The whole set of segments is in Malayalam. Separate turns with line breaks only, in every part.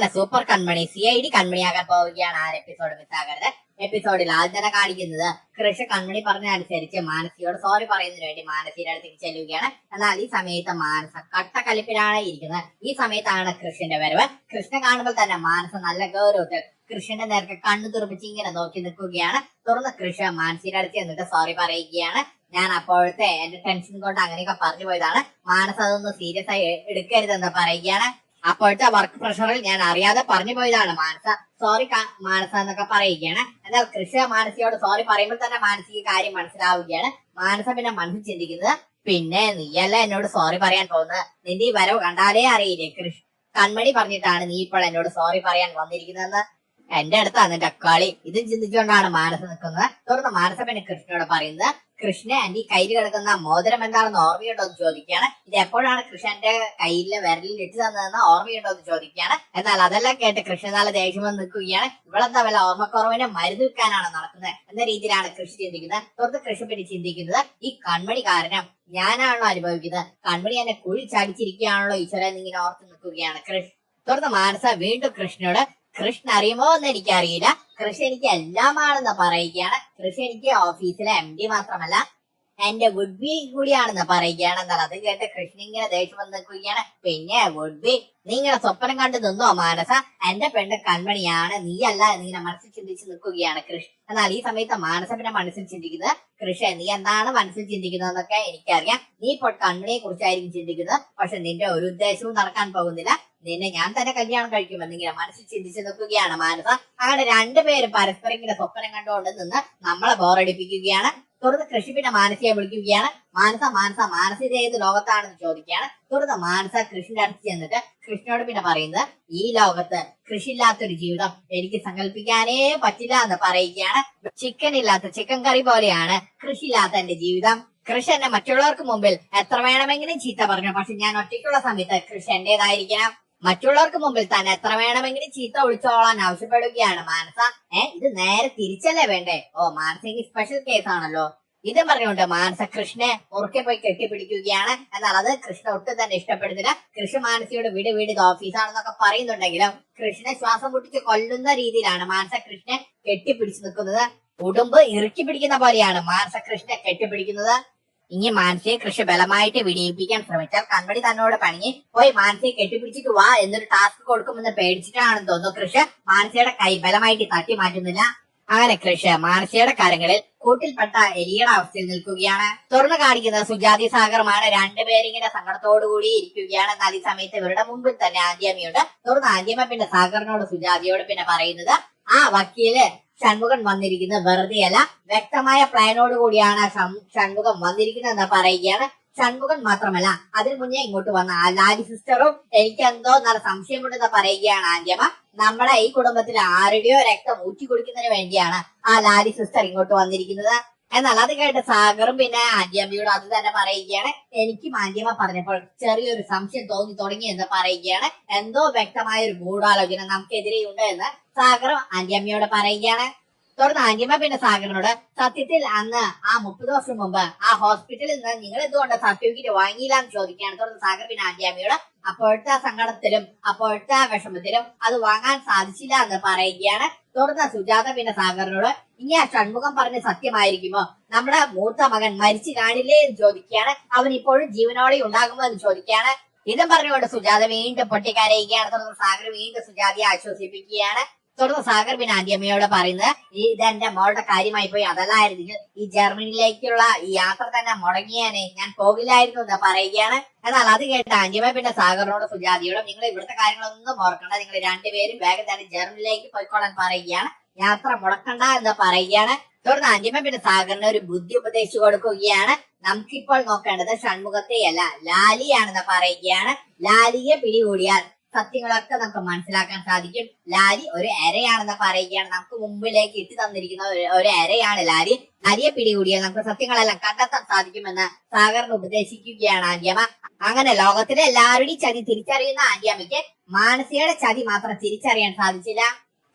അങ്ങനെ super Kanmani. C I D കൺമണിയാകാൻ പോവുകയാണ് ആ എപ്പിസോഡ് മിസ്സാകരുത്. എപ്പിസോഡിൽ ആദ്യം കാണിക്കുന്നത് കൃഷി കൺമണി പറഞ്ഞ അനുസരിച്ച് മാനസിയോട് സോറി പറയുന്നതിന് വേണ്ടി മാനസിയുടെ അടുത്തേക്ക് ചെല്ലുകയാണ്. എന്നാൽ ഈ സമയത്ത് മാനസ കട്ടക്കലിപ്പിലാണ് ഇരിക്കുന്നത്. ഈ സമയത്താണ് കൃഷ്ണന്റെ വരവ്. കൃഷ്ണ കാണുമ്പോൾ തന്നെ മാനസ നല്ല ഗൗരവത്തിൽ കൃഷ്ണന്റെ നേർക്ക് കണ്ണു തുറപ്പിച്ച് ഇങ്ങനെ നോക്കി നിൽക്കുകയാണ്. തുറന്ന് കൃഷ മാനസിയുടെ അടുത്ത് എന്നിട്ട് സോറി പറയുകയാണ്. ഞാൻ അപ്പോഴത്തെ എന്റെ ടെൻഷൻ കൊണ്ട് അങ്ങനെയൊക്കെ പറഞ്ഞു പോയതാണ്. മാനസ അതൊന്ന് സീരിയസ് ആയി എടുക്കരുതെന്ന് പറയുകയാണ്. അപ്പോഴത്തെ വർക്ക് പ്രഷറിൽ ഞാൻ അറിയാതെ പറഞ്ഞു പോയതാണ്. മാനസ സോറി മാനസ എന്നൊക്കെ പറയുകയാണ്. എന്നാൽ കൃഷ മാനസിയോട് സോറി പറയുമ്പോൾ തന്നെ മാനസിക കാര്യം മനസ്സിലാവുകയാണ്. മാനസ പിന്നെ മനസ്സിൽ ചിന്തിക്കുന്നത് പിന്നെ നീയല്ല എന്നോട് സോറി പറയാൻ പോകുന്നത്? നിന്റെ ഈ വരവ് കണ്ടാലേ അറിയില്ലേ? കൃഷ് കൺമണി പറഞ്ഞിട്ടാണ് നീ ഇപ്പോൾ എന്നോട് സോറി പറയാൻ വന്നിരിക്കുന്നതെന്ന്. എന്റെ അടുത്താണ് നിന്റെ കളി ഇതും ചിന്തിച്ചുകൊണ്ടാണ് മാനസ നിൽക്കുന്നത്. തുടർന്ന് മാനസ പിന്നെ കൃഷ്ണനോട് പറയുന്നത് കൃഷ്ണ ആന്റി കയ്യിൽ കിടക്കുന്ന മോതിരം എന്താണെന്ന് ഓർമ്മയുണ്ടോ എന്ന് ചോദിക്കുകയാണ്. ഇത് എപ്പോഴാണ് കൃഷ്ണന്റെ കയ്യിലെ വിരലിൽ ഇട്ട് തന്നതെന്ന് ഓർമ്മയുണ്ടോ എന്ന് ചോദിക്കുകയാണ്. എന്നാൽ അതെല്ലാം കേട്ട് കൃഷ്ണൻ നല്ല ദേഷ്യം വന്ന് നിൽക്കുകയാണ്. ഇവളെന്താ വല്ല ഓർമ്മക്കുറവിനെ മരുന്ന് വെക്കാനാണ് നടക്കുന്നത്? എന്ന രീതിയിലാണ് കൃഷി ചിന്തിക്കുന്നത്. തുടർന്ന് കൃഷി പറ്റി ചിന്തിക്കുന്നത് ഈ കൺമണി കാരണം ഞാനാണല്ലോ അനുഭവിക്കുന്നത്. കൺമണി എന്നെ കുഴി ചടിച്ചിരിക്കുകയാണല്ലോ ഈശ്വരൻ ഇങ്ങനെ ഓർത്ത് നിൽക്കുകയാണ് കൃഷ്ണ തുടർന്ന് മാനസ വീണ്ടും കൃഷ്ണനോട് കൃഷ്ണ അറിയുമോ എന്ന് എനിക്കറിയില്ല. കൃഷി എനിക്ക് എല്ലാമാണെന്ന് പറയുകയാണ്. കൃഷി എനിക്ക് ഓഫീസിലെ എം ഡി മാത്രമല്ല എന്റെ വുഡ് ബി കൂടിയാണെന്ന് പറയുകയാണ്. എന്നാൽ അത് കേട്ട് കൃഷ്ണൻ ഇങ്ങനെ ദേഷ്യം വന്ന് നിൽക്കുകയാണ്. പിന്നെ വുഡ് ബി ഇങ്ങനെ സ്വപ്നം കണ്ടു നിന്നോ മാനസ? എന്റെ പെണ്ണ് കൺമണിയാണ്. നീയല്ല എന്നിങ്ങനെ മനസ്സിൽ ചിന്തിച്ച് നിൽക്കുകയാണ് കൃഷ് എന്നാൽ ഈ സമയത്ത് മാനസ പിന്നെ മനസ്സിൽ ചിന്തിക്കുന്നത് കൃഷ നീ എന്താണ് മനസ്സിൽ ചിന്തിക്കുന്നതെന്നൊക്കെ എനിക്കറിയാം. നീ ഇപ്പോൾ കൺമണിയെ കുറിച്ചായിരിക്കും ചിന്തിക്കുന്നത്. പക്ഷെ നിന്റെ ഒരു ഉദ്ദേശവും നടക്കാൻ പോകുന്നില്ല. നിന്നെ ഞാൻ തന്നെ കല്യാണം കഴിക്കുമെന്നിങ്ങനെ മനസ്സിൽ ചിന്തിച്ച് നിൽക്കുകയാണ് മാനസ. അങ്ങനെ രണ്ടുപേരും പരസ്പരം ഇങ്ങനെ സ്വപ്നം കണ്ടുകൊണ്ട് നിന്ന് നമ്മളെ ബോറടിപ്പിക്കുകയാണ് തുറന്ന് കൃഷിപ്പിന്റെ മാനസിയെ വിളിക്കുകയാണ്. മാനസ മാനസ മാനസിക ഏത് ലോകത്താണെന്ന് ചോദിക്കുകയാണ്. തുറന്ന് മാനസ കൃഷിന്റെ അടുത്ത് ചെന്നിട്ട് കൃഷ്ണനോട് പിന്നെ പറയുന്നത് ഈ ലോകത്ത് കൃഷിയില്ലാത്തൊരു ജീവിതം എനിക്ക് സങ്കല്പിക്കാനേ പറ്റില്ല എന്ന് പറയുകയാണ്. ചിക്കൻ ഇല്ലാത്ത ചിക്കൻ കറി പോലെയാണ് കൃഷിയില്ലാത്ത എന്റെ ജീവിതം. കൃഷി എന്നെ മറ്റുള്ളവർക്ക് മുമ്പിൽ എത്ര വേണമെങ്കിലും ചീത്ത പറഞ്ഞു. പക്ഷെ ഞാൻ ഒറ്റയ്ക്കുള്ള സമയത്ത് കൃഷി എന്റേതായിരിക്കണം മറ്റുള്ളവർക്ക് മുമ്പിൽ തന്നെ എത്ര വേണമെങ്കിലും ചീത്ത ഒളിച്ചോളാൻ ആവശ്യപ്പെടുകയാണ്. മാനസ ഏ ഇത് നേരെ തിരിച്ചല്ലേ വേണ്ടേ? ഓ മാനസിക സ്പെഷ്യൽ കേസ് ആണല്ലോ. ഇതും പറഞ്ഞുകൊണ്ട് മാനസ കൃഷ്ണനെ ഉറക്കെ പോയി കെട്ടിപ്പിടിക്കുകയാണ്. എന്നാൽ അത് കൃഷ്ണ ഒട്ടും തന്നെ ഇഷ്ടപ്പെടുന്നില്ല. കൃഷ്ണ മാനസിയുടെ വീട് വീട് ഓഫീസാണെന്നൊക്കെ പറയുന്നുണ്ടെങ്കിലും കൃഷ്ണനെ ശ്വാസം മുട്ടിച്ച് കൊല്ലുന്ന രീതിയിലാണ് മാനസ കൃഷ്ണനെ കെട്ടിപ്പിടിച്ചു നിൽക്കുന്നത്. ഉടുമ്പ് ഇറുക്കി പിടിക്കുന്ന പോലെയാണ് മാനസ കൃഷ്ണനെ കെട്ടിപ്പിടിക്കുന്നത്. ഇനി മാനസിയെ കൃഷി ബലമായിട്ട് വിനിയോഗിപ്പിക്കാൻ ശ്രമിച്ചാൽ കൺമണി തന്നോട് പണിഞ്ഞ് പോയി മാനസിയെ കെട്ടിപ്പിടിച്ചിട്ട് വാ എന്നൊരു ടാസ്ക് കൊടുക്കുമെന്ന് പേടിച്ചിട്ടാണെന്ന് തോന്നുന്നു കൃഷി. മാനസിയുടെ കൈ ബലമായിട്ട് തട്ടി മാറ്റുന്നില്ല. അങ്ങനെ കൃഷ മാനസിയുടെ കരങ്ങളിൽ കൂട്ടിൽപ്പെട്ട എലിയുടെ അവസ്ഥയിൽ നിൽക്കുകയാണ്. തുറന്നു കാണിക്കുന്ന സുജാതി സാഗറുമാണ് രണ്ടുപേരിങ്ങനെ സങ്കടത്തോടുകൂടി ഇരിക്കുകയാണ്. എന്നാൽ ഈ സമയത്ത് ഇവരുടെ മുമ്പിൽ തന്നെ ആന്റിയമ്മയുണ്ട് തുറന്ന് ആദ്യമ പിന്നെ സാഗറിനോട് സുജാതിയോട് പിന്നെ പറയുന്നത് ആ വക്കീൽ ഷൺമുഖൻ വന്നിരിക്കുന്നത് വെറുതെയല്ല. വ്യക്തമായ പ്ലാനോട് കൂടിയാണ് ഷൺമുഖം വന്നിരിക്കുന്നത് വന്നിരിക്കുന്നതെന്ന് പറയുകയാണ്. ഷൺമുഖൻ മാത്രമല്ല അതിനു മുന്നേ ഇങ്ങോട്ട് വന്ന ലാലി സിസ്റ്ററും എനിക്കെന്തോ നല്ല സംശയമുണ്ടെന്ന് പറയുകയാണ് ആന്റിയമ്മ നമ്മളെ ഈ കുടുംബത്തിൽ ആരുടെയോ രക്തം ഊറ്റി കുടിക്കുന്നതിന് വേണ്ടിയാണ് ആ ലാലി സിസ്റ്റർ ഇങ്ങോട്ട് വന്നിരിക്കുന്നത്. എന്നാൽ അത് കേട്ട് സാഗറും പിന്നെ ആന്റിയമ്മയോട് അത് തന്നെ പറയുകയാണ്. എനിക്കും ആന്റിയമ്മ പറഞ്ഞപ്പോൾ ചെറിയൊരു സംശയം തോന്നി തുടങ്ങി എന്ന് പറയുകയാണ്. എന്തോ വ്യക്തമായ ഒരു ഗൂഢാലോചന നമുക്കെതിരെയുണ്ട് എന്ന് സാഗറും ആന്റിയമ്മയോട് പറയുകയാണ്. തുടർന്ന് ആന്റിയമ്മ പിന്നെ സാഗറിനോട് സത്യത്തിൽ അന്ന് ആ മുപ്പത് വർഷം മുമ്പ് ആ ഹോസ്പിറ്റലിൽ നിന്ന് നിങ്ങൾ എന്തുകൊണ്ട് സർട്ടിഫിക്കറ്റ് വാങ്ങിയില്ല? എന്ന് ചോദിക്കുകയാണ്. തുടർന്ന് സാഗർ പിന്നെ ആന്റിയമ്മയോട് അപ്പോഴത്തെ സങ്കടത്തിലും അപ്പോഴത്തെ വിഷമത്തിലും അത് വാങ്ങാൻ സാധിച്ചില്ല എന്ന് പറയുകയാണ്. തുടർന്ന് സുജാത പിന്നെ സാഗറിനോട് ഇനി ആ ഷൺമുഖം പറഞ്ഞ സത്യമായിരിക്കുമോ? നമ്മുടെ മൂത്ത മകൻ മരിച്ചു കാണില്ലേ? എന്ന് ചോദിക്കുകയാണ്. അവൻ ഇപ്പോഴും ജീവനോടെ ഉണ്ടാകുമോ? എന്ന് ചോദിക്കുകയാണ്. ഇതും പറഞ്ഞുകൊണ്ട് സുജാത വീണ്ടും പൊട്ടിക്കരയുകയാണ്. തുടർന്ന് സാഗർ വീണ്ടും സുജാതയെ ആശ്വസിപ്പിക്കുകയാണ്. തുടർന്ന് സാഗർ പിന്നെ ആദ്യമ്മയോട് പറയുന്നത് ഈ ഇതെന്റെ മോളുടെ കാര്യമായി പോയി അതല്ലായിരുന്നെങ്കിൽ ഈ ജർമ്മനിയിലേക്കുള്ള ഈ യാത്ര തന്നെ മുടങ്ങിയാനെ ഞാൻ പോകില്ലായിരുന്നു എന്ന് പറയുകയാണ്. എന്നാൽ അത് കേട്ട ആന്റിയമ്മ പിന്നെ സാഗറിനോട് സുജാതിയോടും നിങ്ങൾ ഇവിടുത്തെ കാര്യങ്ങളൊന്നും ഓർക്കണ്ട നിങ്ങൾ രണ്ടുപേരും വേഗം തന്നെ ജർമ്മനിയിലേക്ക് പോയിക്കോളാൻ പറയുകയാണ്. യാത്ര മുടക്കണ്ട എന്ന് പറയുകയാണ്. തുടർന്ന് ആന്റിയമ്മ പിന്നെ സാഗറിന് ഒരു ബുദ്ധി ഉപദേശിച്ചു കൊടുക്കുകയാണ്. നമുക്കിപ്പോൾ നോക്കേണ്ടത് ഷൺമുഖത്തെയല്ല ലാലിയാണെന്ന് പറയുകയാണ്. ലാലിയെ പിടികൂടിയാൽ സത്യങ്ങളൊക്കെ നമുക്ക് മനസ്സിലാക്കാൻ സാധിക്കും. ലാരി ഒരു എരയാണെന്ന് പറയുകയാണ്. നമുക്ക് മുമ്പിലേക്ക് ഇട്ടു തന്നിരിക്കുന്ന ഒരു എരയാണ് ലാരി ലാരിയെ പിടികൂടിയാൽ നമുക്ക് സത്യങ്ങളെല്ലാം കണ്ടെത്താൻ സാധിക്കുമെന്ന് സാഗറിന് ഉപദേശിക്കുകയാണ് ആന്റിയമ്മ അങ്ങനെ ലോകത്തിലെ എല്ലാവരുടെയും ചതി തിരിച്ചറിയുന്ന ആന്റിയമ്മയ്ക്ക് മാനസികയുടെ ചതി മാത്രം തിരിച്ചറിയാൻ സാധിച്ചില്ല.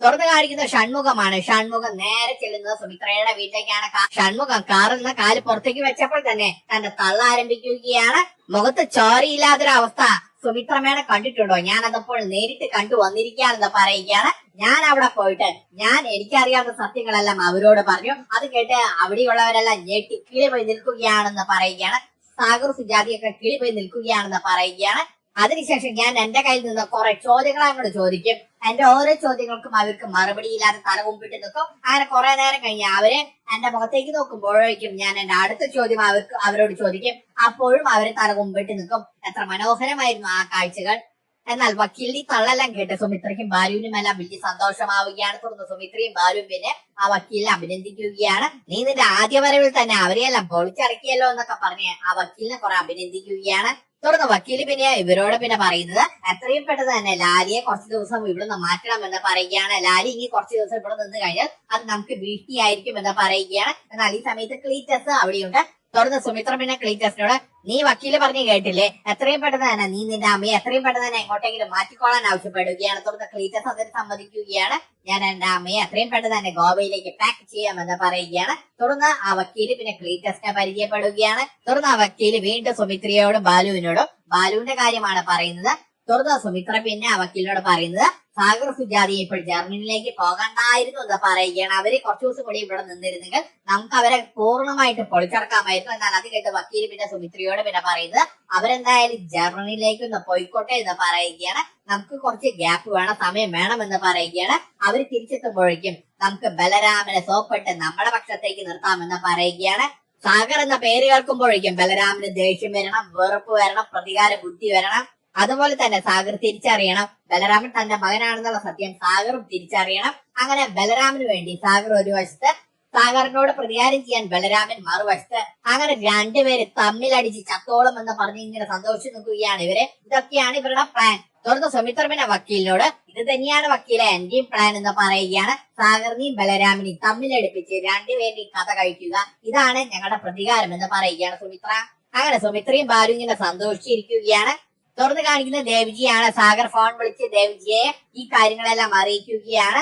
തുറന്നു കാണിക്കുന്ന ഷൺമുഖമാണ്. ഷൺമുഖം നേരെ ചെല്ലുന്നത് സുമിത്രയുടെ വീട്ടിലേക്കാണ്. ഷൺമുഖം കാറിൽ നിന്ന് കാൽ പുറത്തേക്ക് വെച്ചപ്പോൾ തന്നെ തന്റെ തള്ള ആരംഭിക്കുകയാണ്. മുഖത്ത് ചോരയില്ലാത്തൊരവസ്ഥ സുമിത്രമേനെ കണ്ടിട്ടുണ്ടോ? ഞാൻ അതപ്പോൾ നേരിട്ട് കണ്ടു വന്നിരിക്കുകയാണെന്ന് പറയുകയാണ്. ഞാൻ അവിടെ പോയിട്ട് ഞാൻ എനിക്കറിയാത്ത സത്യങ്ങളെല്ലാം അവരോട് പറഞ്ഞു. അത് കേട്ട് അവിടെയുള്ളവരെല്ലാം ഞെട്ടി കിളി പോയി നിൽക്കുകയാണെന്ന് പറയുകയാണ്. സാഗർ സുജാതിയൊക്കെ കിളി പോയി നിൽക്കുകയാണെന്ന് പറയുകയാണ്. അതിനുശേഷം ഞാൻ എന്റെ കയ്യിൽ നിന്ന് കുറെ ചോദ്യങ്ങൾ അങ്ങോട്ട് ചോദിക്കും. എന്റെ ഓരോ ചോദ്യങ്ങൾക്കും അവർക്ക് മറുപടി ഇല്ലാതെ തല കുമ്പിട്ട് നിൽക്കും. അങ്ങനെ കുറെ നേരം കഴിഞ്ഞ് അവർ എന്റെ മുഖത്തേക്ക് നോക്കുമ്പോഴേക്കും ഞാൻ എന്റെ അടുത്ത ചോദ്യം അവർക്ക് അവരോട് ചോദിക്കും. അപ്പോഴും അവർ തല കുമ്പിട്ട് നിൽക്കും. എത്ര മനോഹരമായിരുന്നു ആ കാഴ്ചകൾ. എന്നാൽ വക്കീലിന്റെ തള്ളെല്ലാം കേട്ട് സുമിത്രയ്ക്കും ബാലുവിനും എല്ലാം വലിയ സന്തോഷമാവുകയാണ്. തുടർന്ന് സുമിത്രയും ബാലുവും പിന്നെ ആ വക്കീലിനെ അഭിനന്ദിക്കുകയാണ്. നീ നിന്റെ ആദ്യ വരവിൽ തന്നെ അവരെയെല്ലാം പൊളിച്ചടക്കിയല്ലോ എന്നൊക്കെ പറഞ്ഞ് ആ വക്കീലിനെ കുറെ അഭിനന്ദിക്കുകയാണ്. തുടർന്ന് വക്കീൽ പിന്നെ ഇവരോട് പിന്നെ പറയുന്നത് എത്രയും പെട്ടെന്ന് തന്നെ ലാലിയെ കുറച്ച് ദിവസം ഇവിടെ നിന്ന് മാറ്റണം എന്ന് പറയുകയാണ്. ലാലി ഇനി കുറച്ച് ദിവസം ഇവിടെ നിന്ന് കഴിഞ്ഞാൽ അത് നമുക്ക് ഭീഷണിയായിരിക്കും എന്ന് പറയുകയാണ്. എന്നാൽ ഈ സമയത്ത് ക്ലീറ്റസ് അവിടെയുണ്ട്. തുടർന്ന് സുമിത്ര പിന്നെ ക്ലീറ്റസിനോട് നീ വക്കീൽ പറഞ്ഞു കേട്ടില്ലേ? എത്രയും പെട്ടെന്ന് തന്നെ നീ നിന്റെ അമ്മയെ എത്രയും പെട്ടെന്ന് തന്നെ എങ്ങോട്ടെങ്കിലും മാറ്റിക്കോളാൻ ആവശ്യപ്പെടുകയാണ്. തുടർന്ന് ക്ലീറ്റസ് അതിന് സമ്മതിക്കുകയാണ്. ഞാൻ എന്റെ അമ്മയെ എത്രയും പെട്ടെന്ന് തന്നെ ഗോവയിലേക്ക് പാക്ക് ചെയ്യാമെന്ന് പറയുകയാണ്. തുടർന്ന് ആ വക്കീൽ പിന്നെ ക്ലീറ്റസിനെ പരിചയപ്പെടുകയാണ്. തുടർന്ന് ആ വക്കീൽ വീണ്ടും സുമിത്രയോടും ബാലുവിനോടും ബാലുവിന്റെ കാര്യമാണ് പറയുന്നത്. തുടർന്ന് സുമിത്ര പിന്നെ ആ വക്കീലിനോട് പറയുന്നത് സാഗർ സുജാതി ഇപ്പോൾ ജർമ്മനിയിലേക്ക് പോകണ്ടായിരുന്നു എന്ന് പറയുകയാണ്. അവർ കുറച്ചു ദിവസം കൂടി ഇവിടെ നിന്നിരുന്നെങ്കിൽ നമുക്ക് അവരെ പൂർണമായിട്ട് പൊളിച്ചടക്കാമായിരുന്നു. എന്നാൽ അത് കേട്ട് വക്കീൽ പിന്നെ സുമിത്രയോട് പിന്നെ പറയുന്നത് അവരെന്തായാലും ജർമ്മനിയിലേക്ക് ഒന്ന് പോയിക്കോട്ടെ എന്ന് പറയുകയാണ്. നമുക്ക് കുറച്ച് ഗ്യാപ്പ് വേണം സമയം വേണം എന്ന് പറയുകയാണ്. അവർ തിരിച്ചെത്തുമ്പോഴേക്കും നമുക്ക് ബലരാമനെ സോപ്പിട്ട് നമ്മുടെ പക്ഷത്തേക്ക് നിർത്താമെന്ന് പറയുകയാണ്. സാഗർ എന്ന പേര് കേൾക്കുമ്പോഴേക്കും ബലരാമന് ദേഷ്യം വരണം വെറുപ്പ് വരണം പ്രതികാര ബുദ്ധി വരണം. അതുപോലെ തന്നെ സാഗർ തിരിച്ചറിയണം. ബലരാമൻ തന്റെ മകനാണെന്നുള്ള സത്യം സാഗറും തിരിച്ചറിയണം. അങ്ങനെ ബലരാമന് വേണ്ടി സാഗർ ഒരു വശത്ത് സാഗറിനോട് പ്രതികാരം ചെയ്യാൻ ബലരാമൻ മറുവശത്ത്. അങ്ങനെ രണ്ടുപേര് തമ്മിലടിച്ച് ചത്തോളം എന്ന് പറഞ്ഞ് ഇങ്ങനെ സന്തോഷിച്ചു നിൽക്കുകയാണ് ഇവർ. ഇതൊക്കെയാണ് ഇവരുടെ പ്ലാൻ തുടർന്ന് സുമിത്രമിന്റെ വക്കീലിനോട് ഇത് തന്നെയാണ് വക്കീലെ എന്റെയും പ്ലാൻ എന്ന് പറയുകയാണ് സാഗറിനെയും ബലരാമിനെയും തമ്മിലടുപ്പിച്ച് രണ്ടുപേരുടെയും കഥ കഴിക്കുക. ഇതാണ് ഞങ്ങളുടെ പ്രതികാരം എന്ന് പറയുകയാണ് സുമിത്ര. അങ്ങനെ സുമിത്രയും ബാലു ഇങ്ങനെ സന്തോഷിച്ചിരിക്കുകയാണ്. തുറന്ന് കാണിക്കുന്ന ദേവ്ജിയാണ്. സാഗർ ഫോൺ വിളിച്ച് ദേവ്ജിയെ ഈ കാര്യങ്ങളെല്ലാം അറിയിക്കുകയാണ്.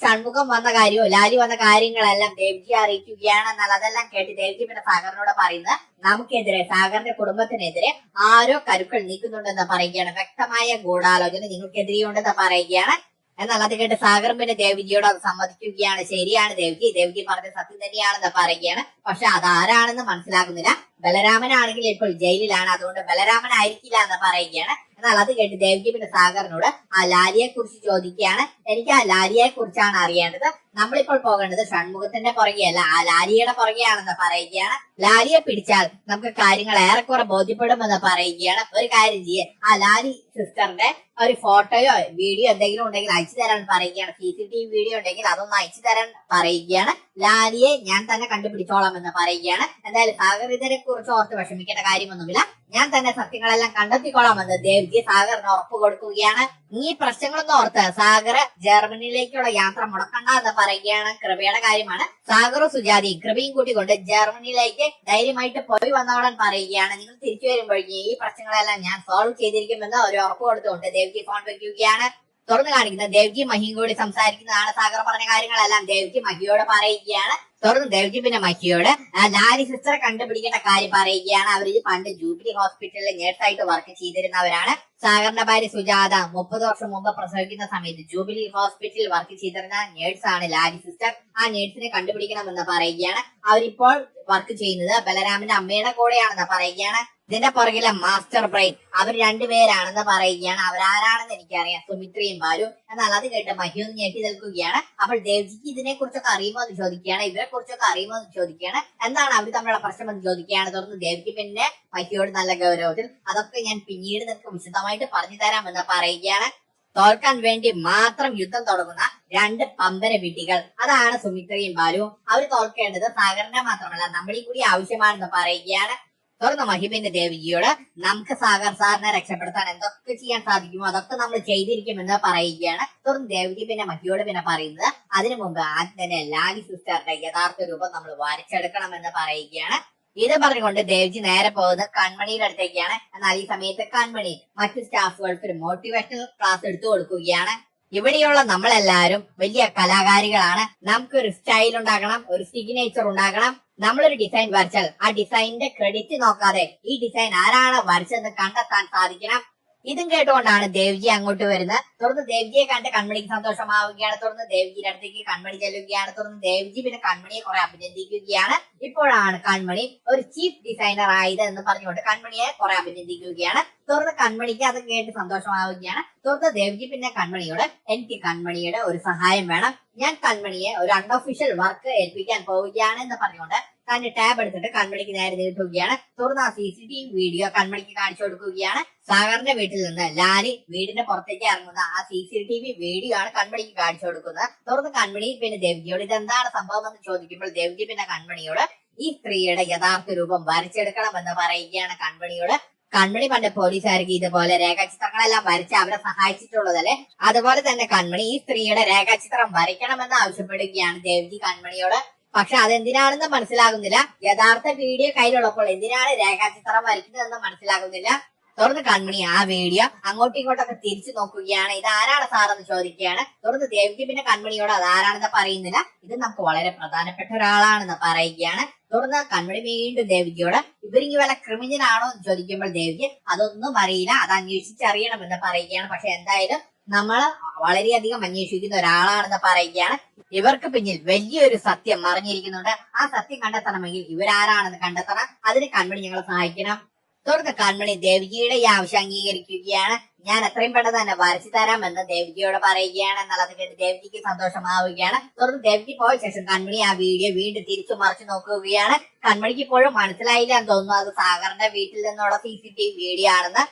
ഷൺമുഖം വന്ന കാര്യവും ലാലി വന്ന കാര്യങ്ങളെല്ലാം ദേവ്ജി അറിയിക്കുകയാണ് എന്നാൽ അതെല്ലാം കേട്ട് ദേവ്ജി പിന്നെ സാഗറിനോട് പറയുന്നത്. നമുക്കെതിരെ സാഗറിന്റെ കുടുംബത്തിനെതിരെ ആരോ കരുക്കൾ നീക്കുന്നുണ്ടെന്ന് പറയുകയാണ്. വ്യക്തമായ ഗൂഢാലോചന നിങ്ങൾക്കെതിരെയുണ്ടെന്ന് പറയുകയാണ്. എന്നാൽ അത് കേട്ട് സാഗർ പിന്നെ ദേവ്ജിയോട് അത് സമ്മതിക്കുകയാണ്. ശരിയാണ് ദേവ്ജി ദേവ്ജി പറഞ്ഞ സത്യം തന്നെയാണെന്ന് പറയുകയാണ്. പക്ഷെ അത് ആരാണെന്ന് മനസ്സിലാകുന്നില്ല. ബലരാമനാണെങ്കിൽ ഇപ്പോൾ ജയിലിലാണ്. അതുകൊണ്ട് ബലരാമൻ ആയിരിക്കില്ല എന്ന് പറയുകയാണ്. എന്നാൽ അത് കേട്ട് ദേവ്ജി പിന്നെ സാഗറിനോട് ആ ലാലിയെ കുറിച്ച് ചോദിക്കുകയാണ്. എനിക്ക് ആ ലാലിയെ കുറിച്ചാണ് അറിയേണ്ടത്. നമ്മളിപ്പോൾ പോകേണ്ടത് ഷൺമുഖത്തിന്റെ പുറകെയല്ല ആ ലാലിയുടെ പുറകെയാണെന്ന് പറയുകയാണ്. ലാലിയെ പിടിച്ചാൽ നമുക്ക് കാര്യങ്ങൾ ഏറെക്കുറെ ബോധ്യപ്പെടുമെന്ന് പറയുകയാണ്. ഒരു കാര്യം ചെയ്യേ. ആ ലാലി സിസ്റ്ററിന്റെ ഒരു ഫോട്ടോയോ വീഡിയോ എന്തെങ്കിലും ഉണ്ടെങ്കിൽ അയച്ചു തരാൻ പറയുകയാണ്. C C T V video ഉണ്ടെങ്കിൽ അതൊന്ന് അയച്ചു തരാൻ പറയുകയാണ്. ലാലിയെ ഞാൻ തന്നെ കണ്ടുപിടിച്ചോളാം എന്ന് പറയുകയാണ്. എന്തായാലും സാഗർ ഇതിനെ കുറിച്ച് ഓർത്ത് വിഷമിക്കേണ്ട കാര്യമൊന്നുമില്ല. ഞാൻ തന്നെ സത്യങ്ങളെല്ലാം കണ്ടെത്തിക്കോളാമെന്ന് ദേവ്ജി സാഗറിന് ഉറപ്പ് കൊടുക്കുകയാണ്. ഈ പ്രശ്നങ്ങളൊന്നും ഓർത്ത് സാഗർ ജർമ്മനിയിലേക്കുള്ള യാത്ര മുടക്കണ്ട എന്ന് പറയുകയാണ് കൃപയുടെ കാര്യമാണ്. സാഗറും സുജാതയും കൃപയും കൂട്ടിക്കൊണ്ട് ജർമ്മനിയിലേക്ക് ധൈര്യമായിട്ട് പോയി വന്നോളാൻ പറയുകയാണ്. നിങ്ങൾ തിരിച്ചു വരുമ്പോഴേക്കും ഈ പ്രശ്നങ്ങളെല്ലാം ഞാൻ സോൾവ് ചെയ്തിരിക്കുമെന്ന് ഒരു ഉറപ്പ് കൊടുത്തുകൊണ്ട് ദേവ്ജി ഫോൺ വെക്കുകയാണ് തുറന്നു കാണിക്കുന്നത് ദേവ്ജി മഹിയും കൂടി സംസാരിക്കുന്നതാണ് സാഗർ പറഞ്ഞ കാര്യങ്ങളെല്ലാം ദേവ്ജി മഹിയോട് പറയുകയാണ്. തുറന്ന് ദേവ്ജി പിന്നെ മഹിയോട് ലാലി സിസ്റ്ററെ കണ്ടുപിടിക്കേണ്ട കാര്യം പറയുകയാണ്. അവർ പണ്ട് ജൂബിലി ഹോസ്പിറ്റലിൽ നേഴ്സായിട്ട് വർക്ക് ചെയ്തിരുന്നവരാണ്. സാഗറിന്റെ ഭാര്യ സുജാത മുപ്പത് വർഷം മുമ്പ് പ്രസവിക്കുന്ന സമയത്ത് ജൂബിലി ഹോസ്പിറ്റലിൽ വർക്ക് ചെയ്തിരുന്ന നേഴ്സാണ് ലാലി സിസ്റ്റർ ആ നേഴ്സിനെ കണ്ടുപിടിക്കണമെന്ന് പറയുകയാണ്. അവരിപ്പോൾ വർക്ക് ചെയ്യുന്നത് ബലരാമന്റെ അമ്മയുടെ കൂടെയാണെന്ന് പറയുകയാണ്. ഇതിന്റെ പുറകിലെ മാസ്റ്റർ ബ്രെയിൻ അവർ രണ്ടുപേരാണെന്ന് പറയുകയാണ്. അവരാരാണെന്ന് എനിക്കറിയാം. സുമിത്രയും ബാലു. എന്നാൽ അത് കേട്ട് മഹ്യൂ ഞെട്ടി നിൽക്കുകയാണ്. അപ്പോൾ ദേവ്ജിക്ക് ഇതിനെ കുറിച്ചൊക്കെ അറിയുമോ എന്ന് ചോദിക്കുകയാണ്. ഇവരെ കുറിച്ചൊക്കെ അറിയുമോ എന്ന് ചോദിക്കുകയാണ്. എന്താണ് അവർ തമ്മിലുള്ള പ്രശ്നം എന്ന് ചോദിക്കുകയാണ്. തുടർന്ന് ദേവ്ജി പിന്നെ മഹ്യോട് നല്ല ഗൗരവത്തിൽ അതൊക്കെ ഞാൻ പിന്നീട് നിനക്ക് വിശദമായിട്ട് പറഞ്ഞു തരാമെന്ന് പറയുകയാണ്. തോൽക്കാൻ വേണ്ടി മാത്രം യുദ്ധം തുടങ്ങുന്ന രണ്ട് പമ്പര വിട്ടികൾ അതാണ് സുമിത്രയും ബാലുവും. അവർ തോൽക്കേണ്ടത് സാഗറിനെ മാത്രമല്ല നമ്മളീ കൂടി ആവശ്യമാണെന്ന് പറയുകയാണ്. തുടർന്ന് മഹിമിന്റെ ദേവിജിയോട് നമുക്ക് സാഗർ സാറിനെ രക്ഷപ്പെടുത്താൻ എന്തൊക്കെ ചെയ്യാൻ സാധിക്കുമോ അതൊക്കെ നമ്മൾ ചെയ്തിരിക്കുമെന്ന് പറയുകയാണ്. തുടർന്ന് ദേവിജി പിന്നെ മഹിയോട് പിന്നെ പറയുന്നത് അതിനു മുമ്പ് ആദ്യം തന്നെ ലാലി സിസ്റ്ററിന്റെ യഥാർത്ഥ രൂപം നമ്മൾ വരച്ചെടുക്കണമെന്ന് പറയുകയാണ്. ഇത് പറഞ്ഞുകൊണ്ട് ദേവ്ജി നേരെ പോകുന്നത് കൺമണിയുടെ അടുത്തേക്കാണ്. എന്നാൽ ഈ സമയത്ത് കൺമണി മറ്റു സ്റ്റാഫുകൾക്ക് ഒരു മോട്ടിവേഷണൽ ക്ലാസ് എടുത്തു കൊടുക്കുകയാണ്. ഇവിടെയുള്ള നമ്മളെല്ലാരും വലിയ കലാകാരികളാണ്. നമുക്കൊരു സ്റ്റൈൽ ഉണ്ടാക്കണം ഒരു സിഗ്നേച്ചർ ഉണ്ടാക്കണം നമ്മളൊരു ഡിസൈൻ വരച്ചാൽ ആ ഡിസൈനിന്റെ ക്രെഡിറ്റ് നോക്കാതെ ഈ ഡിസൈൻ ആരാണ് വരച്ചതെന്ന് കണ്ടെത്താൻ സാധിക്കണം. ഇതും കേട്ടുകൊണ്ടാണ് ദേവ്ജി അങ്ങോട്ട് വരുന്നത്. തുടർന്ന് ദേവ്ജിയെ കണ്ട് കൺമണിക്ക് സന്തോഷമാവുകയാണ്. തുടർന്ന് ദേവ്ജിയുടെ അടുത്തേക്ക് കൺമണി ചെല്ലുകയാണ്. തുടർന്ന് ദേവ്ജി പിന്നെ കൺമണിയെ കുറെ അഭിനന്ദിക്കുകയാണ്. ഇപ്പോഴാണ് കൺമണി ഒരു ചീഫ് ഡിസൈനർ ആയത് എന്ന് പറഞ്ഞുകൊണ്ട് കൺമണിയെ കുറെ അഭിനന്ദിക്കുകയാണ്. തുടർന്ന് കൺമണിക്ക് അത് കേട്ട് സന്തോഷമാവുകയാണ്. തുടർന്ന് ദേവ്ജി പിന്നെ കൺമണിയോട് എനിക്ക് കൺമണിയുടെ ഒരു സഹായം വേണം. ഞാൻ കൺമണിയെ ഒരു അൺഒഫീഷ്യൽ വർക്ക് ഏൽപ്പിക്കാൻ പോവുകയാണ് എന്ന് പറഞ്ഞുകൊണ്ട് തന്റെ ടാബ് എടുത്തിട്ട് കൺമണിക്ക് നേരെ നീട്ടുകയാണ് തുറന്ന C C T V video കൺമണിക്ക് കാണിച്ചു കൊടുക്കുകയാണ്. സാഗറിന്റെ വീട്ടിൽ നിന്ന് ലാലി വീടിന്റെ പുറത്തേക്ക് ഇറങ്ങുന്ന ആ C C T V video ആണ് കൺമണിക്ക് കാണിച്ചു കൊടുക്കുന്നത്. തുറന്ന് കൺമണി പിന്നെ ദേവ്ജിയോട് ഇതെന്താണ് സംഭവം എന്ന് ചോദിക്കുമ്പോൾ ദേവികി പിന്നെ കൺമണിയോട് ഈ സ്ത്രീയുടെ യഥാർത്ഥ രൂപം വരച്ചെടുക്കണം എന്ന് പറയുകയാണ് കൺമണിയോട്. കൺമണി പണ്ട് പോലീസുകാർക്ക് ഇതുപോലെ രേഖാചിത്രങ്ങളെല്ലാം വരച്ച് അവരെ സഹായിച്ചിട്ടുള്ളതല്ലേ അതുപോലെ തന്നെ കൺമണി ഈ സ്ത്രീയുടെ രേഖാചിത്രം വരയ്ക്കണമെന്ന് ആവശ്യപ്പെടുകയാണ് ദേവ്ജി കൺമണിയോട്. പക്ഷെ അതെന്തിനാണെന്ന് മനസ്സിലാകുന്നില്ല. യഥാർത്ഥ വീഡിയോ കയ്യിലുള്ളപ്പോൾ എന്തിനാണ് രേഖാചിത്രം വരയ്ക്കുന്നതെന്ന് മനസ്സിലാകുന്നില്ല. തുറന്ന് കൺമണി ആ വീഡിയോ അങ്ങോട്ടും ഇങ്ങോട്ടൊക്കെ തിരിച്ചു നോക്കുകയാണ്. ഇത് ആരാണ് സാറെന്ന് ചോദിക്കുകയാണ്. തുറന്ന് ദേവിക്ക് പിന്നെ കൺമണിയോട് അത് ആരാണെന്ന് പറയുന്നില്ല. ഇത് നമുക്ക് വളരെ പ്രധാനപ്പെട്ട ഒരാളാണെന്ന് പറയുകയാണ്. തുടർന്ന് കൺമണി വീണ്ടും ദേവികയോട് ഇവരിങ്ങി വല്ല ക്രിമിനൽ ആണോ എന്ന് ചോദിക്കുമ്പോൾ ദേവിക്ക് അതൊന്നും അറിയില്ല. അത് അന്വേഷിച്ചറിയണം എന്ന് പറയുകയാണ്. പക്ഷെ എന്തായാലും നമ്മൾ വളരെയധികം അന്വേഷിക്കുന്ന ഒരാളാണെന്ന് പറയുകയാണ്. ഇവർക്ക് പിന്നിൽ വലിയൊരു സത്യം മറിഞ്ഞിരിക്കുന്നുണ്ട്. ആ സത്യം കണ്ടെത്തണമെങ്കിൽ ഇവരാരാണെന്ന് കണ്ടെത്തണം. അതിന് കൺമണി ഞങ്ങളെ സഹായിക്കണം. തുടർന്ന് കൺമണി ദേവികിയുടെ ഈ ആവശ്യം അംഗീകരിക്കുകയാണ്. ഞാൻ എത്രയും പെട്ടെന്ന് തന്നെ വരച്ചു തരാമെന്ന് ദേവികിയോട് പറയുകയാണ്. എന്നുള്ളത് കേട്ട് ദേവികിക്ക് സന്തോഷമാവുകയാണ്. തുടർന്ന് ദേവികി പോയ ശേഷം കൺമണി ആ വീഡിയോ വീണ്ടും തിരിച്ചു മറിച്ചു നോക്കുകയാണ്. കൺമണിക്ക് ഇപ്പോഴും മനസ്സിലായില്ല എന്ന് തോന്നുന്നു. അത് സാഗറിന്റെ വീട്ടിൽ നിന്നുള്ള C C T V video ആണെന്ന്.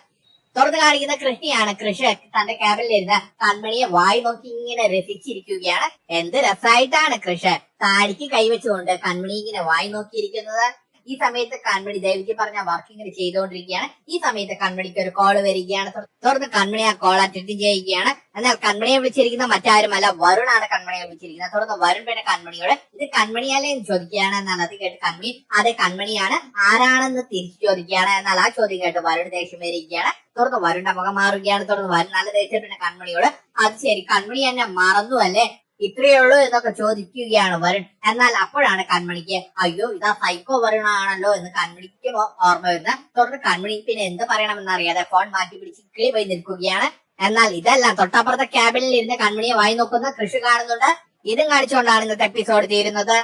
തുറന്ന് കാണിക്കുന്ന കൃഷ്ണയാണ് കൃഷി തന്റെ ക്യാബിനിലിരുന്ന് കൺമണിയെ വായി നോക്കി ഇങ്ങനെ രസിച്ചിരിക്കുകയാണ്. എന്ത് രസമായിട്ടാണ് കൃഷി താടിക്ക് കൈവച്ചുകൊണ്ട് കൺമണി ഇങ്ങനെ വായി നോക്കിയിരിക്കുന്നത്. ഈ സമയത്ത് കൺമണി ദേവിക്ക് പറഞ്ഞ വർക്ക് ഇങ്ങനെ ചെയ്തുകൊണ്ടിരിക്കുകയാണ് ഈ സമയത്ത് കൺമണിക്ക് ഒരു കോൾ വരികയാണ്. തുടർന്ന് കൺമണി ആ കോൾ അറ്റൻഡ് ചെയ്യുകയാണ്. എന്നാൽ കൺമണിയെ വിളിച്ചിരിക്കുന്ന മറ്റാരുമല്ല വരുണാണ് കൺമണിയെ വിളിച്ചിരിക്കുന്നത്. തുടർന്ന് വരുൺ പിന്നെ കൺമണിയോട് ഇത് കൺമണിയല്ലേ ചോദിക്കുകയാണ് എന്നാണ്. അത് കേട്ട് കൺമണി അതെ കൺമണിയാണ്. ആരാണെന്ന് തിരിച്ചു ചോദിക്കുകയാണ് എന്നാൽ ആ ചോദ്യം കേട്ട് വരുൺ ദേഷ്യം വരികയാണ്. തുടർന്ന് വരുണ്ട മുഖം മാറുകയാണ്. തുടർന്ന് വരുൺ നല്ല ദേഷ്യം പിന്നെ കൺമണിയോട്. അത് ശരി കൺമണി എന്നെ മറന്നു അല്ലേ ഇത്രയേ ഉള്ളൂ എന്നൊക്കെ ചോദിക്കുകയാണ് വരുൺ. എന്നാൽ അപ്പോഴാണ് കൺമണിക്ക് അയ്യോ ഇതാ സൈക്കോ വരുണാണല്ലോ എന്ന് കൺമണിക്ക് ഓർമ്മ വരുന്നത്. തുടർന്ന് കൺമണി പിന്നെ എന്ത് പറയണമെന്ന് അറിയാതെ ഫോൺ മാറ്റി പിടിച്ച് കിളി പോയി നിൽക്കുകയാണ്. എന്നാൽ ഇതെല്ലാം തൊട്ടപ്പുറത്തെ ക്യാബിനിൽ ഇരുന്ന് കൺമണിയെ വായി നോക്കുന്ന കൃഷി കാണുന്നുണ്ട്. ഇതും കാണിച്ചുകൊണ്ടാണ് ഇന്നത്തെ എപ്പിസോഡ് തീരുന്നത്.